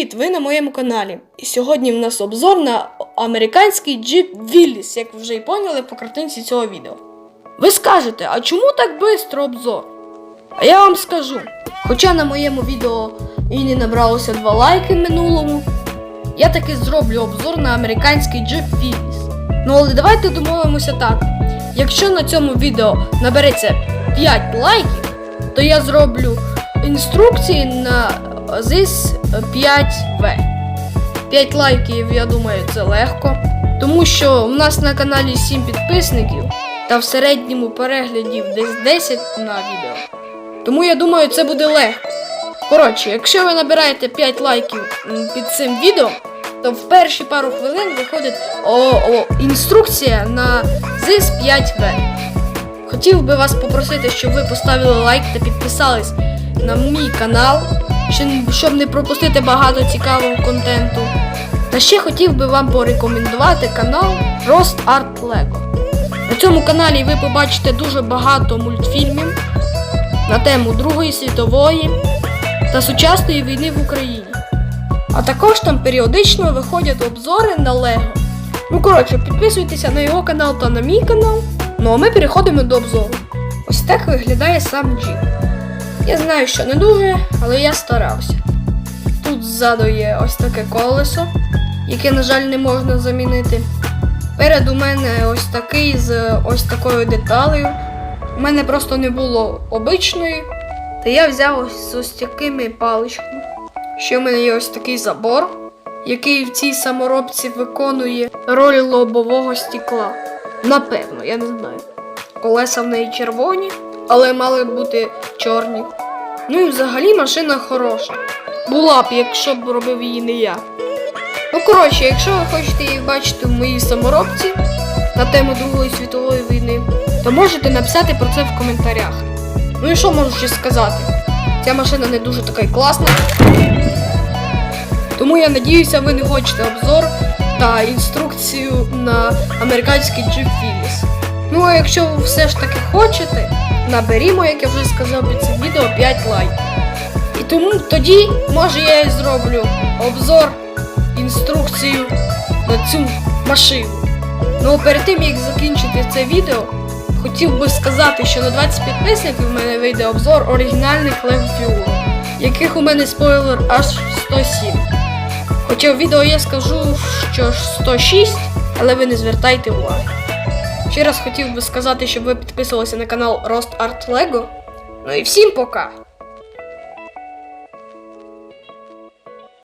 привіт! Ви на моєму каналі. І сьогодні в нас обзор на американський джип Willys, як ви вже й поняли по картинці цього відео. Ви скажете, а чому так швидко обзор? А я вам скажу. Хоча на моєму відео і не набралося 2 лайки минулому, я таки зроблю обзор на американський джип Willys. Ну але давайте домовимося так. Якщо на цьому відео набереться 5 лайків, то я зроблю інструкції на ZIS 5V. 5 лайків, я думаю, це легко. Тому що в нас на каналі 7 підписників та в середньому переглядів десь 10 на відео. Тому я думаю, це буде легко. Коротше, якщо ви набираєте 5 лайків під цим відео, то в перші пару хвилин виходить о, о, інструкція на ZIS 5V. Хотів би вас попросити, щоб ви поставили лайк та підписались на мій канал, щоб- не пропустити багато цікавого контенту. Та ще хотів би вам порекомендувати канал Rost Art Lego. На цьому каналі ви побачите дуже багато мультфільмів на тему Другої світової та сучасної війни в Україні. А також там періодично виходять обзори на Лего. Ну коротше, підписуйтеся на його канал та на мій канал. Ну а ми переходимо до обзору. Ось так виглядає сам джіп. Я знаю, що не дуже, але я старався. Тут ззаду є ось таке колесо, яке, на жаль, не можна замінити. Перед у мене ось такий з ось такою деталею. У мене просто не було обичної. Та я взяв ось з ось такими паличками. Ще в мене є ось такий забор, який в цій саморобці виконує роль лобового стекла. Напевно, я не знаю. Колеса в неї червоні, але мали б бути чорні. Ну і взагалі машина хороша. Була б, якщо б робив її не я. Ну, коротше, якщо ви хочете її бачити в моїй саморобці на тему Другої світової війни, то можете написати про це в коментарях. Ну і що можу ще сказати? Ця машина не дуже така й класна. Тому я надіюся, ви не хочете обзор та інструкцію на американський Jeep Willys. Ну а якщо ви все ж таки хочете, наберімо, як я вже сказав під цим відео 5 лайків. І тому тоді, може, я і зроблю обзор, інструкцію на цю машину. Ну перед тим як закінчити це відео, хотів би сказати, що на 20 підписників в мене вийде обзор оригінальних Lego фігур, яких у мене спойлер аж 107. Хоча в відео я скажу, що ж 106, але ви не звертайте уваги. Ще раз хотів би сказати, щоб ви підписувалися на канал Рост Арт Лего. Ну і всім пока!